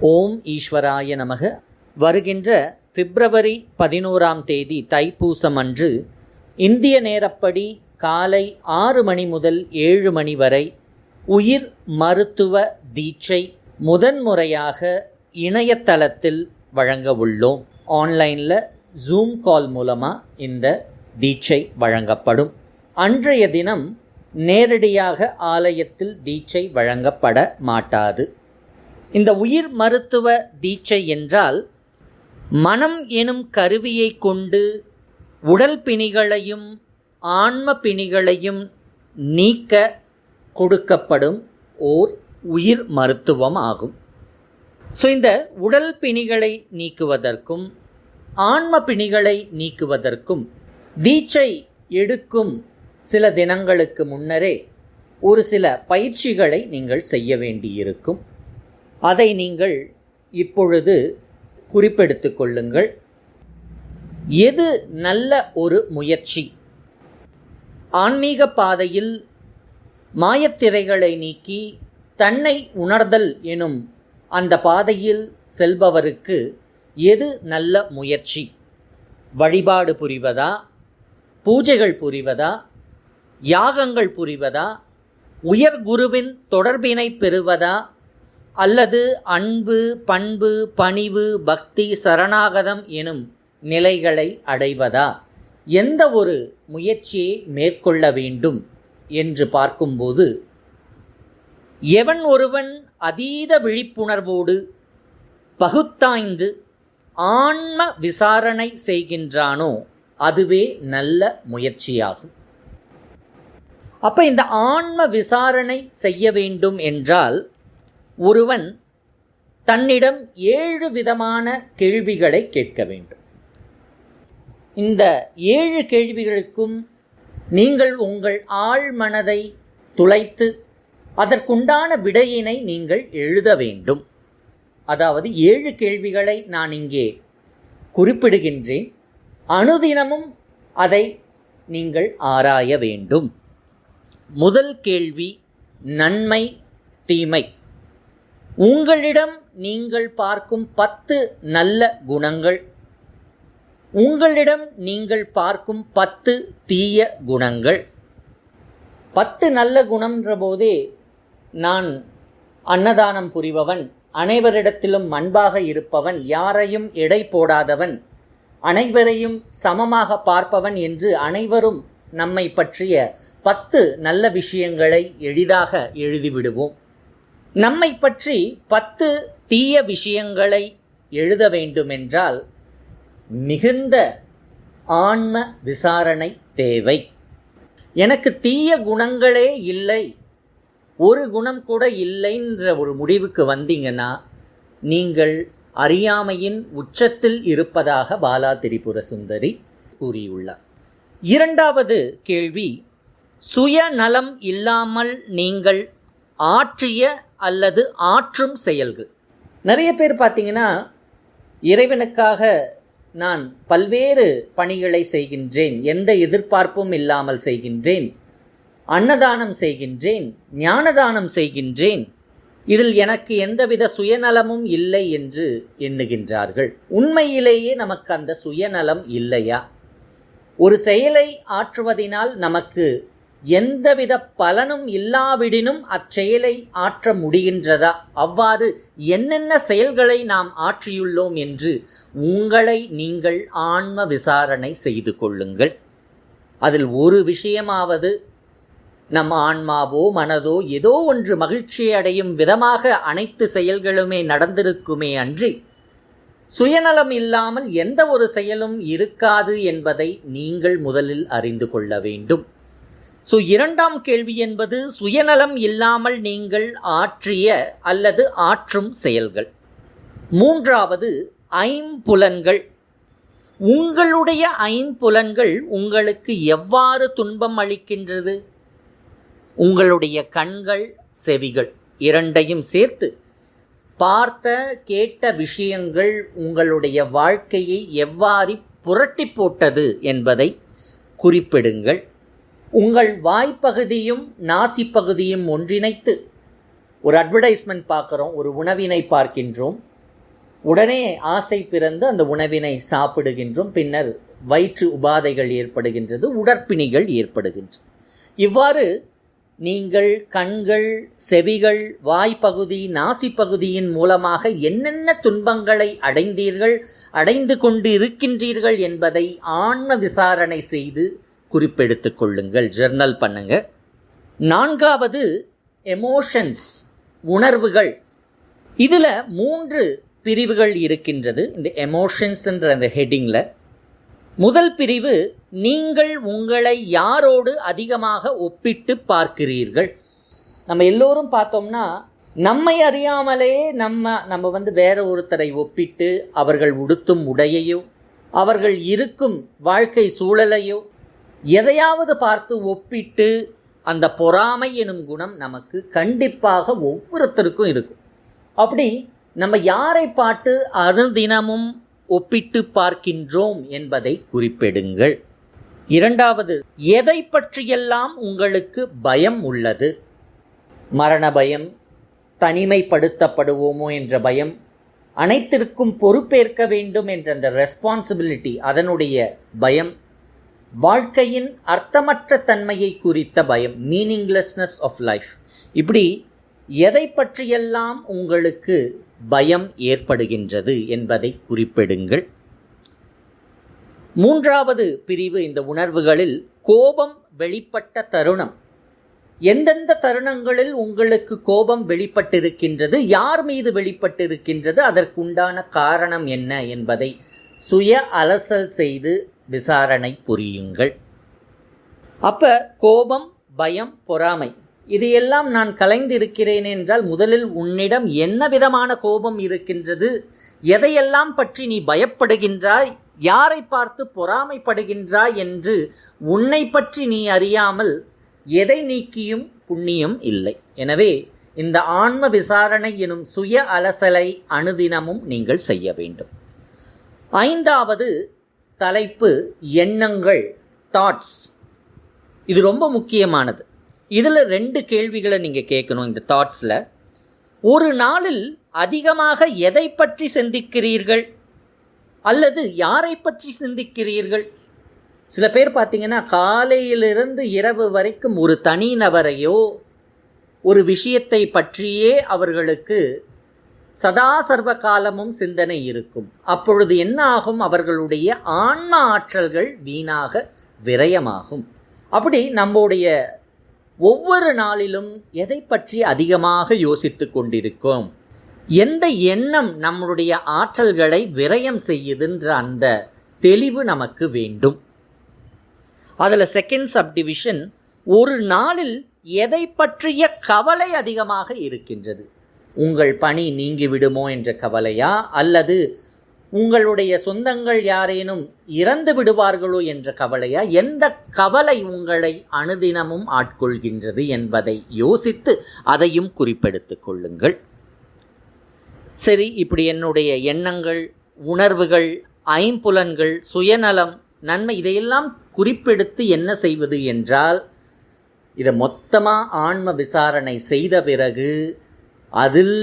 ஓம் ஈஸ்வராய நமக. வருகின்ற பிப்ரவரி பதினோராம் தேதி தைப்பூசம் அன்று இந்திய நேரப்படி காலை ஆறு மணி முதல் ஏழு மணி வரை உயிர் மருத்துவ தீட்சை முதன்முறையாக இணையதளத்தில் வழங்க உள்ளோம். ஆன்லைனில் ஜூம் கால் மூலமாக இந்த தீட்சை வழங்கப்படும். அன்றைய தினம் நேரடியாக ஆலயத்தில் தீட்சை வழங்கப்பட மாட்டாது. இந்த உயிர் மருத்துவ தீட்சை என்றால் மனம் எனும் கருவியை கொண்டு உடல் பிணிகளையும் ஆன்ம பிணிகளையும் நீக்க கொடுக்கப்படும் ஓர் உயிர் மருத்துவம் ஆகும். ஸோ இந்த உடல் பிணிகளை நீக்குவதற்கும் ஆன்ம பிணிகளை நீக்குவதற்கும் தீட்சை எடுக்கும் சில தினங்களுக்கு முன்னரே ஒரு சில பயிற்சிகளை நீங்கள் செய்ய வேண்டியிருக்கும். அதை நீங்கள் இப்பொழுது குறிப்பெடுத்து கொள்ளுங்கள். எது நல்ல ஒரு முயற்சி? ஆன்மீக பாதையில் மாயத்திரைகளை நீக்கி தன்னை உணர்தல் எனும் அந்த பாதையில் செல்பவருக்கு எது நல்ல முயற்சி? வழிபாடு புரிவதா? பூஜைகள் புரிவதா? யாகங்கள் புரிவதா? உயர் குருவின் தொடர்பினை பெறுவதா? அல்லது அன்பு பண்பு பணிவு பக்தி சரணாகதம் எனும் நிலைகளை அடைவதா? எந்த ஒரு முயற்சியை மேற்கொள்ள வேண்டும் என்று பார்க்கும்போது எவன் ஒருவன் அதீத விழிப்புணர்வோடு பகுத்தாய்ந்து ஆன்ம விசாரணை செய்கின்றானோ அதுவே நல்ல முயற்சியாகும். அப்போ இந்த ஆன்ம விசாரணை செய்ய வேண்டும் என்றால் ஒருவன் தன்னிடம் ஏழு விதமான கேள்விகளை கேட்க வேண்டும். இந்த ஏழு கேள்விகளுக்கும் நீங்கள் உங்கள் ஆழ் மனதை துளைத்து அதற்குண்டான விடையினை நீங்கள் எழுத வேண்டும். அதாவது ஏழு கேள்விகளை நான் இங்கே குறிப்பிடுகின்றேன். அனுதினமும் அதை நீங்கள் ஆராய வேண்டும். முதல் கேள்வி நன்மை தீமை. உங்களிடம் நீங்கள் பார்க்கும் பத்து நல்ல குணங்கள். உங்களிடம் நீங்கள் பார்க்கும் பத்து தீய குணங்கள். பத்து நல்ல குணம்ன்ற போதே நான் அன்னதானம் புரிபவன் அனைவரிடத்திலும் அன்பாக இருப்பவன் யாரையும் எடை போடாதவன் அனைவரையும் சமமாக பார்ப்பவன் என்று அனைவரும் நம்மை பற்றிய பத்து நல்ல விஷயங்களை எளிதாக எழுதிவிடுவோம். நம்மை பற்றி பத்து தீய விஷயங்களை எழுத வேண்டுமென்றால் மிகுந்த ஆன்ம விசாரணை தேவை. எனக்கு தீய குணங்களே இல்லை. ஒரு குணம் கூட இல்லைன்ற ஒரு முடிவுக்கு வந்தீங்கன்னா நீங்கள் அறியாமையின் உச்சத்தில் இருப்பதாக பாலா திரிபுர சுந்தரி கூறியுள்ளார். இரண்டாவது கேள்வி சுயநலம் இல்லாமல் நீங்கள் ஆற்றிய அல்லது ஆற்றும் செயல்கள். நிறைய பேர் பார்த்தீங்கன்னா இறைவனுக்காக நான் பல்வேறு பணிகளை செய்கின்றேன் எந்த எதிர்பார்ப்பும் இல்லாமல் செய்கின்றேன் அன்னதானம் செய்கின்றேன் ஞானதானம் செய்கின்றேன் இதில் எனக்கு எந்தவித சுயநலமும் இல்லை என்று எண்ணுகின்றார்கள். உண்மையிலேயே நமக்கு அந்த சுயநலம் இல்லையா? ஒரு செயலை ஆற்றுவதினால் நமக்கு எந்தவித பலனும் இல்லாவிடினும் அச்செயலை ஆற்ற முடிகின்றதா? அவ்வாறு என்னென்ன செயல்களை நாம் ஆற்றியுள்ளோம் என்று உங்களை நீங்கள் ஆன்ம விசாரணை செய்து கொள்ளுங்கள். அதில் ஒரு விஷயமாவது நம் ஆன்மாவோ மனதோ ஏதோ ஒன்று மகிழ்ச்சி அடையும் விதமாக அனைத்து செயல்களுமே நடந்திருக்குமே அன்றி சுயநலம் இல்லாமல் எந்த ஒரு செயலும் இருக்காது என்பதை நீங்கள் முதலில் அறிந்து கொள்ள வேண்டும். ஸோ இரண்டாம் கேள்வி என்பது சுயநலம் இல்லாமல் நீங்கள் ஆற்றிய அல்லது ஆற்றும் செயல்கள். மூன்றாவது ஐம்புலன்கள். உங்களுடைய ஐம்புலன்கள் உங்களுக்கு எவ்வாறு துன்பம் அளிக்கின்றது? உங்களுடைய கண்கள் செவிகள் இரண்டையும் சேர்த்து பார்த்த கேட்ட விஷயங்கள் உங்களுடைய வாழ்க்கையை எவ்வாறு புரட்டி போட்டது என்பதை குறிப்பிடுங்கள். உங்கள் வாய்ப்பகுதியும் நாசிப்பகுதியும் ஒன்றிணைத்து ஒரு அட்வர்டைஸ்மெண்ட் பார்க்குறோம் ஒரு உணவினை பார்க்கின்றோம். உடனே ஆசை பிறந்து அந்த உணவினை சாப்பிடுகின்றோம். பின்னர் வயிற்று உபாதைகள் ஏற்படுகின்றது உடற்பிணிகள் ஏற்படுகின்றது. இவ்வாறு நீங்கள் கண்கள் செவிகள் வாய்ப்பகுதி நாசிப்பகுதியின் மூலமாக என்னென்ன துன்பங்களை அடைந்தீர்கள் அடைந்து கொண்டு இருக்கின்றீர்கள் என்பதை ஆன்ம விசாரணை செய்து குறிப்பெடுத்து கொள்ளுங்கள் ஜெர்னல் பண்ணுங்க. நான்காவது எமோஷன்ஸ் உணர்வுகள். இதில் மூன்று பிரிவுகள் இருக்கின்றது இந்த எமோஷன்ஸ்ன்ற அந்த ஹெட்டிங்கில் முதல் பிரிவு நீங்கள் உங்களை யாரோடு அதிகமாக ஒப்பிட்டு பார்க்கிறீர்கள்? நம்ம எல்லோரும் பார்த்தோம்னா நம்மை அறியாமலே நம்ம நம்ம வந்து வேற ஒருத்தரை ஒப்பிட்டு அவர்கள் உடுத்தும் உடையையோ அவர்கள் இருக்கும் வாழ்க்கை சூழலையோ எதையாவது பார்த்து ஒப்பிட்டு அந்த பொறாமை எனும் குணம் நமக்கு கண்டிப்பாக ஒவ்வொருத்தருக்கும் இருக்கும். அப்படி நம்ம யாரை பாட்டு அருந்தினமும் ஒப்பிட்டு பார்க்கின்றோம் என்பதை குறிப்பிடுங்கள். இரண்டாவது எதை பற்றியெல்லாம் உங்களுக்கு பயம் உள்ளது? மரண பயம் தனிமைப்படுத்தப்படுவோமோ என்ற பயம் அனைத்திற்கும் பொறுப்பேற்க வேண்டும் என்ற அந்த ரெஸ்பான்சிபிலிட்டி அதனுடைய பயம் வாழ்க்கையின் அர்த்தமற்ற தன்மையை குறித்த பயம் மீனிங்லெஸ்னஸ் ஆஃப் லைஃப் இப்படி எதை பற்றியெல்லாம் உங்களுக்கு பயம் ஏற்படுகின்றது என்பதை குறிப்பிடுங்கள். மூன்றாவது பிரிவு இந்த உணர்வுகளில் கோபம் வெளிப்பட்ட தருணம். எந்தெந்த தருணங்களில் உங்களுக்கு கோபம் வெளிப்பட்டிருக்கின்றது யார் மீது வெளிப்பட்டிருக்கின்றது அதற்குண்டான காரணம் என்ன என்பதை சுய அலசல் செய்து விசாரணை புரியுங்கள். அப்போ கோபம் பயம் பொறாமை இதையெல்லாம் நான் கலைந்திருக்கிறேன் என்றால் முதலில் உன்னிடம் என்ன விதமான கோபம் இருக்கின்றது? எதையெல்லாம் பற்றி நீ பயப்படுகின்றாய்? யாரை பார்த்து பொறாமைப்படுகின்றாய் என்று உன்னை பற்றி நீ அறியாமல் எதை நீக்கியும் புண்ணியம் இல்லை. எனவே இந்த ஆன்ம விசாரணை எனும் சுய அலசலை அணுதினமும் நீங்கள் செய்ய வேண்டும். ஐந்தாவது தலைப்பு எண்ணங்கள் தாட்ஸ் இது ரொம்ப முக்கியமானது. இதில் ரெண்டு கேள்விகளை நீங்கள் கேட்கணும் இந்த தாட்ஸில் ஒரு நாளில் அதிகமாக எதை பற்றி சிந்திக்கிறீர்கள்? அல்லது யாரை பற்றி சிந்திக்கிறீர்கள்? சில பேர் பார்த்தீங்கன்னா காலையிலிருந்து இரவு வரைக்கும் ஒரு தனி நபரையோ ஒரு விஷயத்தை பற்றியே அவர்களுக்கு சதா சர்வ காலமும் சிந்தனை இருக்கும். அப்பொழுது என்ன ஆகும் அவர்களுடைய ஆன்ம ஆற்றல்கள் வீணாக விரயமாகும். அப்படி நம்முடைய ஒவ்வொரு நாளிலும் எதை பற்றி அதிகமாக யோசித்து கொண்டிருக்கோம்? எந்த எண்ணம் நம்மளுடைய ஆற்றல்களை விரயம் செய்யுதுன்ற அந்த தெளிவு நமக்கு வேண்டும். அதில் செகண்ட் சப்டிவிஷன் ஒரு நாளில் எதை பற்றிய கவலை அதிகமாக இருக்கின்றது. உங்கள் பணி நீங்கிவிடுமோ என்ற கவலையா? அல்லது உங்களுடைய சொந்தங்கள் யாரேனும் இறந்து விடுவார்களோ என்ற கவலையா? எந்த கவலை உங்களை அனுதினமும் ஆட்கொள்கின்றது என்பதை யோசித்து அதையும் குறிப்பெடுத்துக் கொள்ளுங்கள். சரி இப்படி என்னுடைய எண்ணங்கள் உணர்வுகள் ஐம்புலன்கள் சுயநலம் நன்மை இதையெல்லாம் குறிப்பெடுத்து என்ன செய்வது என்றால் இதை மொத்தமாக ஆன்ம விசாரணை செய்த பிறகு அதில்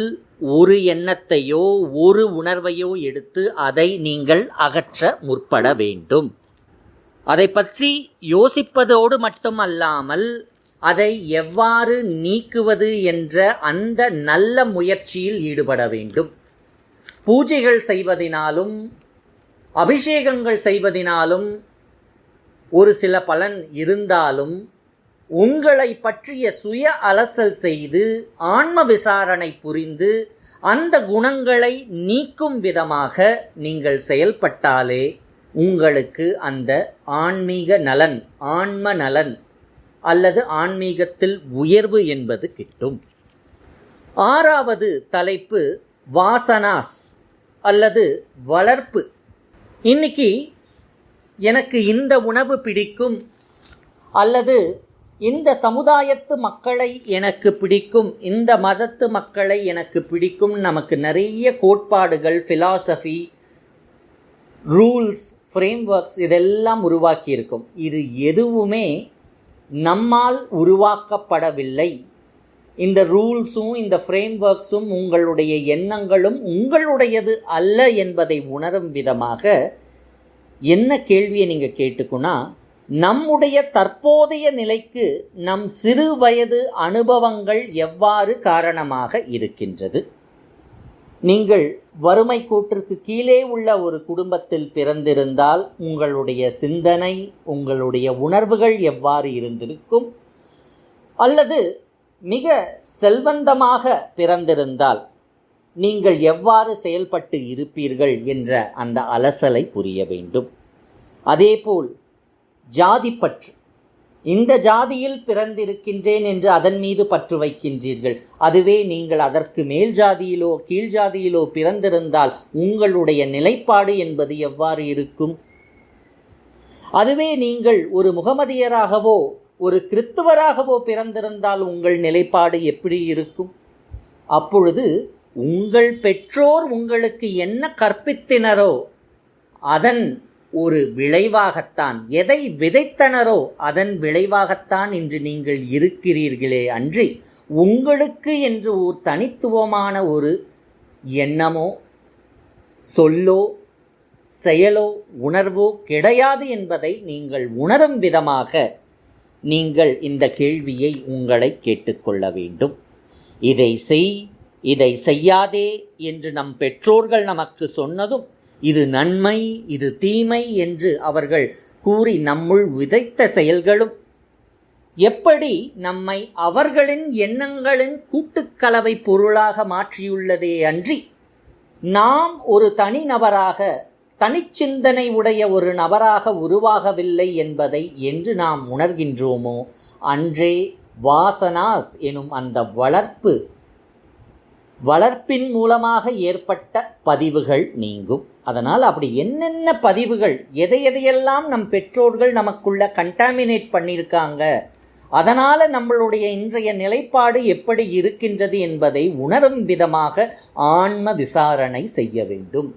ஒரு எண்ணத்தையோ ஒரு உணர்வையோ எடுத்து அதை நீங்கள் அகற்ற முற்பட வேண்டும். அதை பற்றி யோசிப்பதோடு மட்டுமல்லாமல் அதை எவ்வாறு நீக்குவது என்ற அந்த நல்ல முயற்சியில் ஈடுபட வேண்டும். பூஜைகள் செய்வதினாலும் அபிஷேகங்கள் செய்வதினாலும் ஒரு சில பலன் இருந்தாலும் உங்களை பற்றிய சுய அலசல் செய்து ஆன்ம விசாரணை புரிந்து அந்த குணங்களை நீக்கும் விதமாக நீங்கள் செயல்பட்டாலே உங்களுக்கு அந்த ஆன்மீக நலன் ஆன்ம நலன் அல்லது ஆன்மீகத்தில் உயர்வு என்பது கிட்டும். ஆறாவது தலைப்பு வாசனாஸ் அல்லது வளர்ப்பு. இன்னைக்கு எனக்கு இந்த உணவு பிடிக்கும் அல்லது இந்த சமுதாயத்து மக்களை எனக்கு பிடிக்கும் இந்த மதத்து மக்களை எனக்கு பிடிக்கும் நமக்கு நிறைய கோட்பாடுகள் ஃபிலாசபி ரூல்ஸ் ஃப்ரேம் ஒர்க்ஸ் இதெல்லாம் உருவாக்கியிருக்கும். இது எதுவுமே நம்மால் உருவாக்கப்படவில்லை. இந்த ரூல்ஸும் இந்த ஃப்ரேம் ஒர்க்ஸும் உங்களுடைய எண்ணங்களும் உங்களுடையது அல்ல என்பதை உணரும் விதமாக என்ன கேள்வியை நீங்கள் கேட்டுக்குன்னா நம்முடைய தற்போதைய நிலைக்கு நம் சிறு வயது அனுபவங்கள் எவ்வாறு காரணமாக இருக்கின்றது? நீங்கள் வறுமை கூற்றுக்கு கீழே உள்ள ஒரு குடும்பத்தில் பிறந்திருந்தால் உங்களுடைய சிந்தனை உங்களுடைய உணர்வுகள் எவ்வாறு இருந்திருக்கும்? அல்லது மிக செல்வந்தமாக பிறந்திருந்தால் நீங்கள் எவ்வாறு செயல்பட்டு இருப்பீர்கள் என்ற அந்த அலசலை புரிய வேண்டும். அதேபோல் ஜாதி பற்று. இந்த ஜாதியில் பிறந்திருக்கின்றேன் என்று அதன் மீது பற்று வைக்கின்றீர்கள். அதுவே நீங்கள் அதற்கு மேல் ஜாதியிலோ கீழ் ஜாதியிலோ பிறந்திருந்தால் உங்களுடைய நிலைப்பாடு என்பது எவ்வாறு இருக்கும்? அதுவே நீங்கள் ஒரு முகமதியராகவோ ஒரு கிறித்துவராகவோ பிறந்திருந்தால் உங்கள் நிலைப்பாடு எப்படி இருக்கும்? அப்பொழுது உங்கள் பெற்றோர் உங்களுக்கு என்ன கற்பித்தினரோ அதன் ஒரு விளைவாகத்தான். எதை விதைத்தனரோ அதன் விளைவாகத்தான் இன்று நீங்கள் இருக்கிறீர்களே அன்றி உங்களுக்கு என்று ஒரு தனித்துவமான ஒரு எண்ணமோ சொல்லோ செயலோ உணர்வோ கிடையாது என்பதை நீங்கள் உணரும் விதமாக நீங்கள் இந்த கேள்வியை உங்களை கேட்டுக்கொள்ள வேண்டும். இதை செய் இதை செய்யாதே என்று நம் பெற்றோர்கள் நமக்கு சொன்னதும் இது நன்மை இது தீமை என்று அவர்கள் கூறி நம்முள் விதைத்த செயல்களும். எப்படி நம்மை அவர்களின் எண்ணங்களின் கூட்டுக்கலவை பொருளாக மாற்றியுள்ளதே அன்றி நாம் ஒரு தனிநபராக தனிச்சிந்தனை உடைய ஒரு நபராக உருவாகவில்லை என்பதை என்று நாம் உணர்கின்றோமோ? அன்றே வாசனாஸ் எனும் அந்த வளர்ப்பு வளர்ப்பின் மூலமாக ஏற்பட்ட பதிவுகள் நீங்கும். அதனால் அப்படி என்னென்ன பதிவுகள் எதை எதையெல்லாம் நம் பெற்றோர்கள் நமக்குள்ள கண்டாமினேட் பண்ணியிருக்காங்க அதனால் நம்மளுடைய இன்றைய நிலைப்பாடு எப்படி இருக்கின்றது என்பதை உணரும் விதமாக ஆன்ம விசாரணை செய்ய வேண்டும்.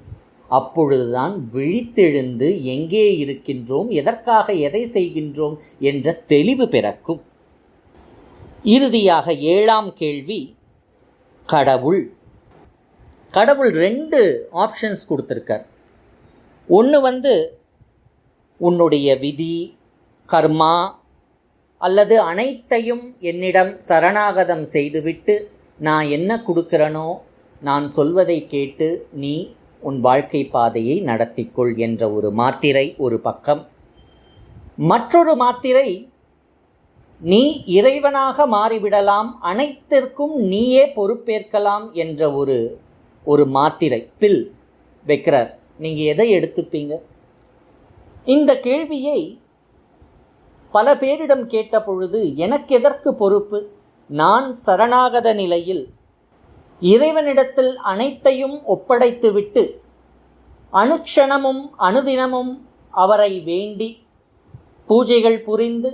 அப்பொழுதுதான் விழித்தெழுந்து எங்கே இருக்கின்றோம் எதற்காக எதை செய்கின்றோம் என்ற தெளிவு பிறக்கும். இறுதியாக ஏழாம் கேள்வி கடவுள். கடவுள் ரெண்டு ஆப்ஷன்ஸ் கொடுத்துருக்கார். ஒன்று வந்து உன்னுடைய விதி கர்மா அல்லது அனைத்தையும் என்னிடம் சரணாகதம் செய்துவிட்டு நான் என்ன கொடுக்கிறனோ நான் சொல்வதை கேட்டு நீ உன் வாழ்க்கை பாதையை நடத்திக்கொள் என்ற ஒரு மாத்திரை ஒரு பக்கம். மற்றொரு மாத்திரை நீ இறைவனாக மாறிவிடலாம் அனைத்திற்கும் நீயே பொறுப்பேற்கலாம் என்ற ஒரு ஒரு மாத்திரை பில் வைக்கிறார். நீங்கள் எதை எடுத்துப்பீங்க? இந்த கேள்வியை பல பேரிடம் கேட்ட பொழுது எனக்கு எதற்கு பொறுப்பு? நான் சரணாகத நிலையில் இறைவனிடத்தில் அனைத்தையும் ஒப்படைத்துவிட்டு அனுக்ஷணமும் அனுதினமும் அவரை வேண்டி பூஜைகள் புரிந்து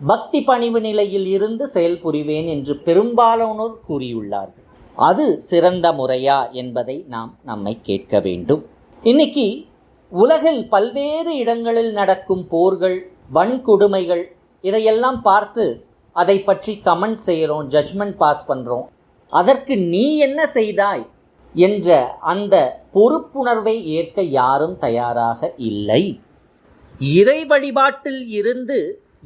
பக்தி பணிவு நிலையில் இருந்து செயல்புரிவேன் என்று பெரும்பாலானோர் கூறியுள்ளார்கள். அது சிறந்த முறையா என்பதை நாம் நம்மை கேட்க வேண்டும். இன்னைக்கு உலகில் பல்வேறு இடங்களில் நடக்கும் போர்கள் வன்கொடுமைகள் இதையெல்லாம் பார்த்து அதை பற்றி கமெண்ட் செய்கிறோம் ஜட்ஜ்மெண்ட் பாஸ் பண்ணுறோம் அதற்கு நீ என்ன செய்தாய் என்ற அந்த பொறுப்புணர்வை ஏற்க யாரும் தயாராக இல்லை. இறை வழிபாட்டில் இருந்து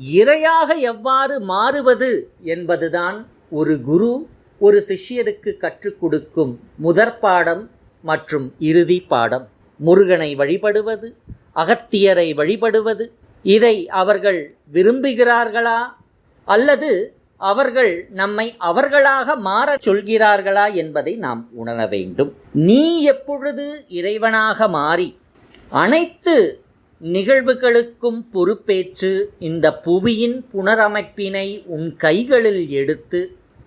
இரையாக எவ்வாறு மாறுவது என்பதுதான் ஒரு குரு ஒரு சிஷ்யருக்கு கற்றுக் கொடுக்கும் முதற் பாடம் மற்றும் இறுதி பாடம். முருகனை வழிபடுவது அகத்தியரை வழிபடுவது இதை அவர்கள் விரும்புகிறார்களா? அல்லது அவர்கள் நம்மை அவர்களாக மாறச் சொல்கிறார்களா என்பதை நாம் உணர வேண்டும். நீ எப்பொழுது இறைவனாக மாறி அனைத்து நிகழ்வுகளுக்கும் பொறுப்பேற்று இந்த புவியின் புனரமைப்பினை உன் கைகளில் எடுத்து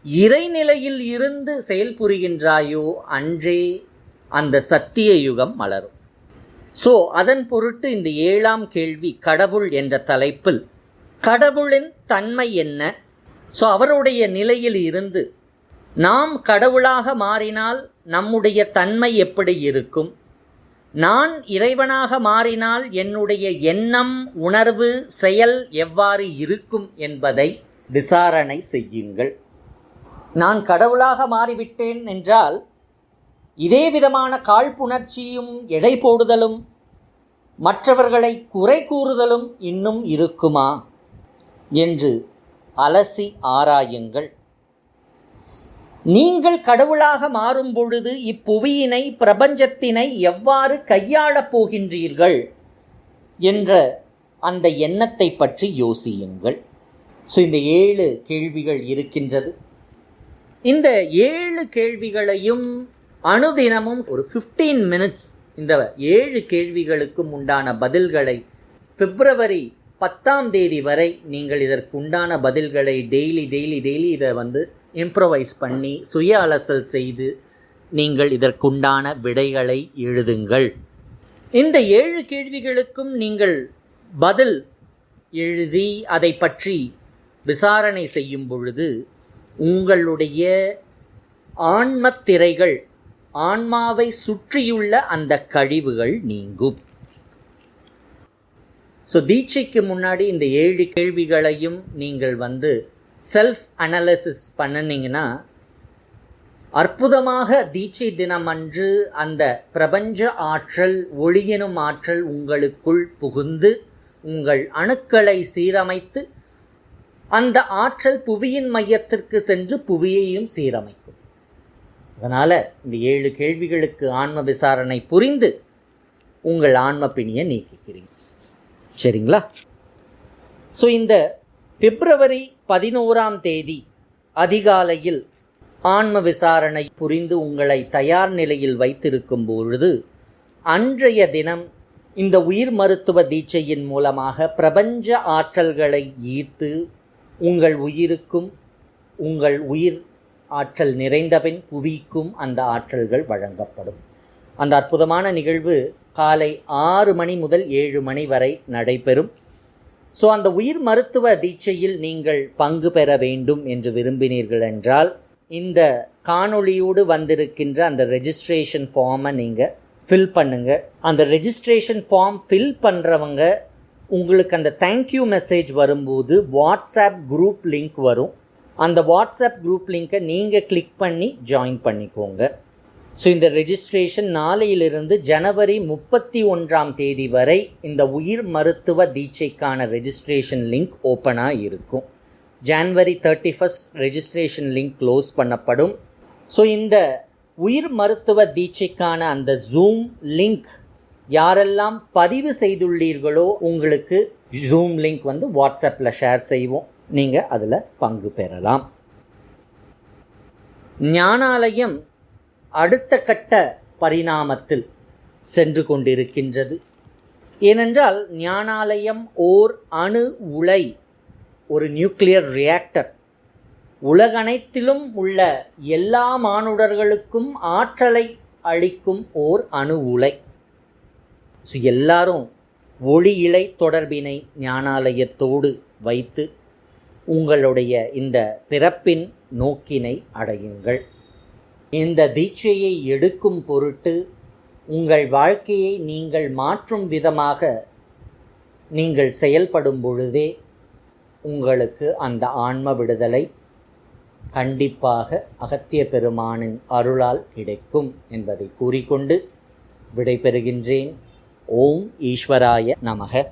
இறைநிலையில் இருந்து செயல்புரிகின்றாயோ அன்றே அந்த சத்திய யுகம் மலரும். ஸோ அதன் பொருட்டு இந்த ஏழாம் கேள்வி கடவுள் என்ற தலைப்பில் கடவுளின் தன்மை என்ன? ஸோ அவருடைய நிலையில் இருந்து நாம் கடவுளாக மாறினால் நம்முடைய தன்மை எப்படி இருக்கும்? நான் இறைவனாக மாறினால் என்னுடைய எண்ணம் உணர்வு செயல் எவ்வாறு இருக்கும் என்பதை விசாரணை செய்யுங்கள். நான் கடவுளாக மாறிவிட்டேன் என்றால் இதே விதமான காழ்ப்புணர்ச்சியும் எடை போடுதலும் மற்றவர்களை குறை கூறுதலும் இன்னும் இருக்குமா? என்று அலசி ஆராயுங்கள். நீங்கள் கடவுளாக மாறும் பொழுது இப்புவியினை பிரபஞ்சத்தினை எவ்வாறு கையாளப் போகின்றீர்கள்? என்ற அந்த எண்ணத்தை பற்றி யோசியுங்கள். ஸோ இந்த ஏழு கேள்விகள் இருக்கின்றது. இந்த ஏழு கேள்விகளையும் அனுதினமும் ஒரு ஃபிஃப்டீன் மினிட்ஸ் இந்த ஏழு கேள்விகளுக்கும் உண்டான பதில்களை பிப்ரவரி பத்தாம் தேதி வரை நீங்கள் இதற்கு உண்டான பதில்களை டெய்லி டெய்லி டெய்லி இதை வந்து இம்ப்ரவைஸ் பண்ணி சுய அலசல் செய்து நீங்கள் இதற்குண்டான விடைகளை எழுதுங்கள். இந்த ஏழு கேள்விகளுக்கும் நீங்கள் பதில் எழுதி அதை பற்றி விசாரணை செய்யும் பொழுது உங்களுடைய ஆன்மத்திரைகள் ஆன்மாவை சுற்றியுள்ள அந்த கழிவுகள் நீங்கும். ஸோ தீட்சைக்கு முன்னாடி இந்த ஏழு கேள்விகளையும் நீங்கள் வந்து செல்ஃப் அனாலிசிஸ் பண்ணினீங்கன்னா அற்புதமாக தீட்சை தினமன்று அந்த பிரபஞ்ச ஆற்றல் ஒளியனும் ஆற்றல் உங்களுக்குள் புகுந்து உங்கள் அணுக்களை சீரமைத்து அந்த ஆற்றல் புவியின் மையத்திற்கு சென்று புவியையும் சீரமைக்கும். அதனால் இந்த ஏழு கேள்விகளுக்கு ஆன்ம விசாரணை புரிந்து உங்கள் ஆன்ம பிணியை நீக்கிக்கிறீங்க சரிங்களா? ஸோ இந்த பிப்ரவரி பதினோராம் தேதி அதிகாலையில் ஆன்ம விசாரணை புரிந்து உங்களை தயார் நிலையில் வைத்திருக்கும் பொழுது அன்றைய தினம் இந்த உயிர் மருத்துவ தீட்சையின் மூலமாக பிரபஞ்ச ஆற்றல்களை ஈர்த்து உங்கள் உயிருக்கும் உங்கள் உயிர் ஆற்றல் நிறைந்தபின் புவிக்கும் அந்த ஆற்றல்கள் வழங்கப்படும். அந்த அற்புதமான நிகழ்வு காலை ஆறு மணி முதல் ஏழு மணி வரை நடைபெறும். ஸோ அந்த உயிர் மருத்துவ தீட்சையில் நீங்கள் பங்கு பெற வேண்டும் என்று விரும்பினீர்கள் என்றால் இந்த காணொளியோடு வந்திருக்கின்ற அந்த ரெஜிஸ்ட்ரேஷன் ஃபார்மை நீங்கள் ஃபில் பண்ணுங்கள் அந்த ரெஜிஸ்ட்ரேஷன் ஃபார்ம் ஃபில் பண்ணுறவங்க உங்களுக்கு அந்த தேங்க்யூ மெசேஜ் வரும்போது வாட்ஸ்அப் குரூப் லிங்க் வரும். அந்த வாட்ஸ்அப் குரூப் லிங்க்கை நீங்கள் கிளிக் பண்ணி ஜாயின் பண்ணிக்கோங்க. ஸோ இந்த ரெஜிஸ்ட்ரேஷன் நாளையிலிருந்து ஜனவரி முப்பத்தி ஒன்றாம் தேதி வரை இந்த உயிர் மருத்துவ தீட்சைக்கான ரெஜிஸ்ட்ரேஷன் லிங்க் ஓப்பனாக இருக்கும். January thirty first registration link close பண்ணப்படும். ஸோ இந்த உயிர் மருத்துவ தீட்சைக்கான அந்த ஜூம் லிங்க் யாரெல்லாம் பதிவு செய்துள்ளீர்களோ உங்களுக்கு ஜூம் லிங்க் வந்து வாட்ஸ்அப்பில் ஷேர் செய்வோம். நீங்கள் அதில் பங்கு பெறலாம். ஞானாலயம் அடுத்த கட்ட பரிணாமத்தில் சென்று கொண்டிருக்கின்றது. ஏனென்றால் ஞானாலயம் ஓர் அணு உலை ஒரு நியூக்ளியர் ரியாக்டர். உலகனைத்திலும் உள்ள எல்லா மானுடர்களுக்கும் ஆற்றலை அளிக்கும் ஓர் அணு உலை. ஸோ எல்லாரும் ஒளி இலை தொடர்பினை ஞானாலயத்தோடு வைத்து உங்களுடைய இந்த பிறப்பின் நோக்கினை அடையுங்கள். இந்த தீட்சையை எடுக்கும் பொருட்டு உங்கள் வாழ்க்கையை நீங்கள் மாற்றும் விதமாக நீங்கள் செயல்படும் பொழுதே உங்களுக்கு அந்த ஆன்ம விடுதலை கண்டிப்பாக அகத்திய பெருமானின் அருளால் கிடைக்கும் என்பதை கூறிக்கொண்டு விடைபெறுகின்றேன். ஓம் ஈஸ்வராய நமக.